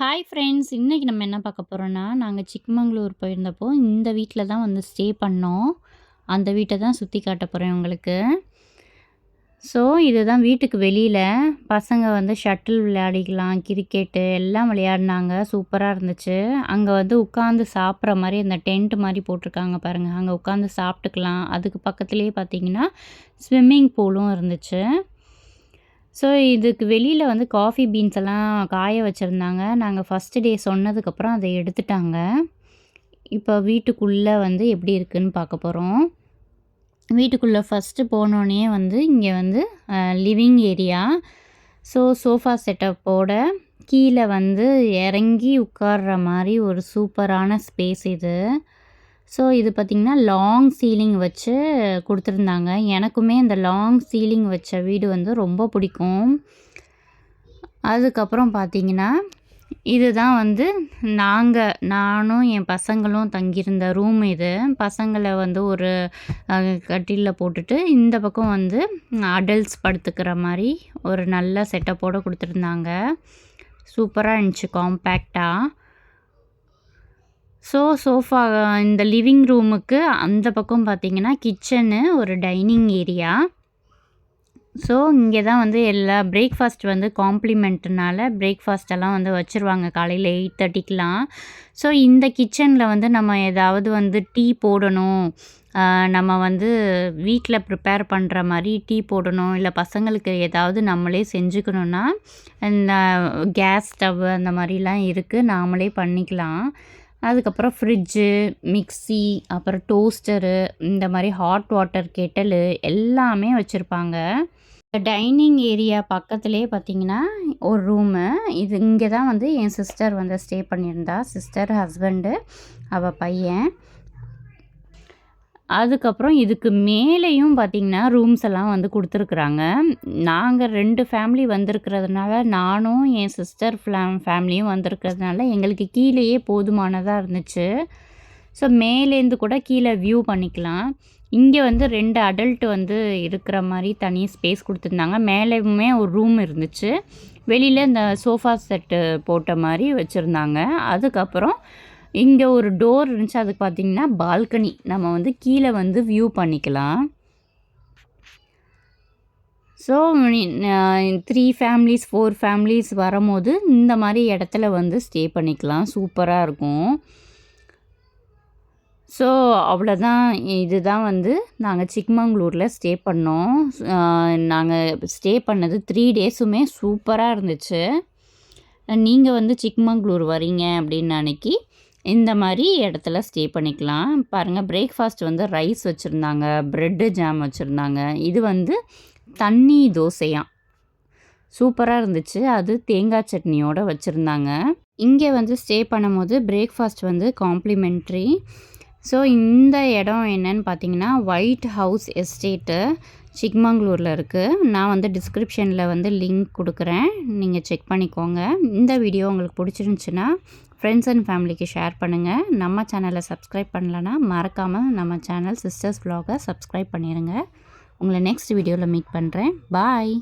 Hi friends இன்றைக்கி நம்ம என்ன பார்க்க போகிறோன்னா நாங்கள் சிக்மங்களூர் போயிருந்தப்போ இந்த வீட்டில் தான் வந்து ஸ்டே பண்ணோம். அந்த வீட்டை தான் சுற்றி காட்ட போகிறேன் உங்களுக்கு. ஸோ இதுதான் வீட்டுக்கு வெளியில் பசங்க வந்து ஷட்டில் விளையாடிக்கலாம் கிரிக்கெட்டு எல்லாம் விளையாடினாங்க. சூப்பராக இருந்துச்சு. அங்கே வந்து உட்காந்து சாப்பிட்ற மாதிரி அந்த டென்ட் மாதிரி போட்டிருக்காங்க பாருங்கள் அங்கே உட்காந்து சாப்பிட்டுக்கலாம். அதுக்கு பக்கத்துலேயே பார்த்தீங்கன்னா ஸ்விம்மிங் பூலும் இருந்துச்சு. ஸோ இதுக்கு வெளியில் வந்து காஃபி பீன்ஸ் எல்லாம் காய வச்சுருந்தாங்க. நாங்கள் ஃபஸ்ட்டு டே சொன்னதுக்கப்புறம் அதை எடுத்துட்டாங்க. இப்போ வீட்டுக்குள்ளே வந்து எப்படி இருக்குதுன்னு பார்க்க போகிறோம் வீட்டுக்குள்ளே ஃபஸ்ட்டு போனோடனே வந்து இங்கே வந்து லிவிங் ஏரியா ஸோ சோஃபா செட்டப்போட கீழே வந்து இறங்கி உட்கார்ற மாதிரி ஒரு சூப்பரான ஸ்பேஸ் இது. ஸோ இது பார்த்திங்கன்னா லாங் சீலிங் வச்சு கொடுத்துருந்தாங்க. எனக்குமே இந்த லாங் சீலிங் வச்ச வீடு வந்து ரொம்ப பிடிக்கும். அதுக்கப்புறம் பார்த்திங்கன்னா இதுதான் வந்து நாங்கள் நானும் என் பசங்களும் தங்கியிருந்த ரூம் இது. பசங்களை வந்து ஒரு கட்டிலில் போட்டுட்டு இந்த பக்கம் வந்து அடல்ட்ஸ் படுத்துக்கிற மாதிரி ஒரு நல்ல செட்டப்போடு கொடுத்துருந்தாங்க. சூப்பராக இருந்துச்சு காம்பேக்டாக ஸோ சோஃபா இந்த லிவிங் ரூமுக்கு அந்த பக்கம் பார்த்திங்கன்னா கிச்சனு ஒரு டைனிங் ஏரியா ஸோ இங்கே தான் வந்து எல்லா பிரேக்ஃபாஸ்ட் வந்து காம்ப்ளிமெண்ட்னால பிரேக்ஃபாஸ்ட்டெல்லாம் வந்து வச்சுருவாங்க. காலையில் எயிட் தேர்ட்டிக்கெலாம் ஸோ இந்த கிச்சனில் வந்து நம்ம ஏதாவது வந்து டீ போடணும். நம்ம வந்து வீட்டில் ப்ரிப்பேர் பண்ணுற மாதிரி டீ போடணும். இல்லை பசங்களுக்கு ஏதாவது நம்மளே செஞ்சுக்கணுன்னா இந்த கேஸ் ஸ்டவ் அந்த மாதிரிலாம் இருக்குது நாமளே பண்ணிக்கலாம். அதுக்கப்புறம் ஃப்ரிட்ஜு மிக்சி அப்புறம் டோஸ்டரு இந்த மாதிரி ஹாட் வாட்டர் கெட்டலு எல்லாமே வச்சுருப்பாங்க. டைனிங் ஏரியா பக்கத்துலேயே பார்த்தீங்கன்னா ஒரு ரூமு இது இங்கே தான் வந்து என் சிஸ்டர் வந்து ஸ்டே பண்ணியிருந்தா. சிஸ்டர் ஹஸ்பண்டு அவள் பையன். அதுக்கப்புறம் இதுக்கு மேலேயும் பார்த்திங்கன்னா ரூம்ஸ் எல்லாம் வந்து கொடுத்துருக்குறாங்க. நாங்கள் ரெண்டு ஃபேமிலி வந்திருக்கிறதுனால நானும் என் சிஸ்டர் ஃபேம் ஃபேமிலியும் வந்திருக்கிறதுனால எங்களுக்கு கீழேயே போதுமானதாக இருந்துச்சு. ஸோ மேலேருந்து கூட கீழே வியூ பண்ணிக்கலாம். இங்கே வந்து ரெண்டு அடல்ட் வந்து இருக்கிற மாதிரி தனி ஸ்பேஸ் கொடுத்துருந்தாங்க. மேலேயுமே ஒரு ரூம் இருந்துச்சு. வெளியில் இந்த சோஃபா செட்டு போட்ட மாதிரி வச்சுருந்தாங்க. அதுக்கப்புறம் இங்கே ஒரு டோர் இருந்துச்சு. அதுக்கு பார்த்திங்கன்னா பால்கனி நம்ம வந்து கீழே வந்து வியூ பண்ணிக்கலாம். So three families four families வரும்போது இந்த மாதிரி இடத்துல வந்து ஸ்டே பண்ணிக்கலாம். சூப்பராக இருக்கும். ஸோ அவ்வளோதான் இதுதான் வந்து நாங்கள் சிக்மங்களூரில் ஸ்டே பண்ணோம். நாங்கள் ஸ்டே பண்ணது த்ரீ டேஸுமே சூப்பராக இருந்துச்சு. நீங்கள் வந்து சிக்மங்களூர் வரீங்க அப்படின்னு அன்னைக்கு இந்த மாதிரி இடத்துல ஸ்டே பண்ணிக்கலாம். பாருங்கள் பிரேக்ஃபாஸ்ட் வந்து ரைஸ் வச்சுருந்தாங்க ப்ரெட்டு ஜாம் வச்சுருந்தாங்க. இது வந்து தண்ணி தோசையாக சூப்பராக இருந்துச்சு. அது தேங்காய் சட்னியோடு வச்சுருந்தாங்க. இங்கே வந்து ஸ்டே பண்ணும்போது பிரேக்ஃபாஸ்ட் வந்து காம்ப்ளிமெண்ட்ரி ஸோ இந்த இடம் என்னன்னு பார்த்தீங்கன்னா ஒயிட் ஹவுஸ் எஸ்டேட்டு சிக்மங்களூரில் இருக்குது நான் வந்து டிஸ்கிரிப்ஷனில் வந்து லிங்க் கொடுக்குறேன். நீங்கள் செக் பண்ணிக்கோங்க. இந்த வீடியோ உங்களுக்கு பிடிச்சிருந்துச்சின்னா ஃப்ரெண்ட்ஸ் அண்ட் ஃபேமிலிக்கு ஷேர் பண்ணுங்கள் நம்ம சேனலை சப்ஸ்கிரைப் பண்ணலன்னா மறக்காமல் நம்ம சேனல் சிஸ்டர்ஸ் வ்ளாகை சப்ஸ்கிரைப் பண்ணிடுங்க உங்களை நெக்ஸ்ட் வீடியோவில் மீட் பண்ணுறேன் பாய்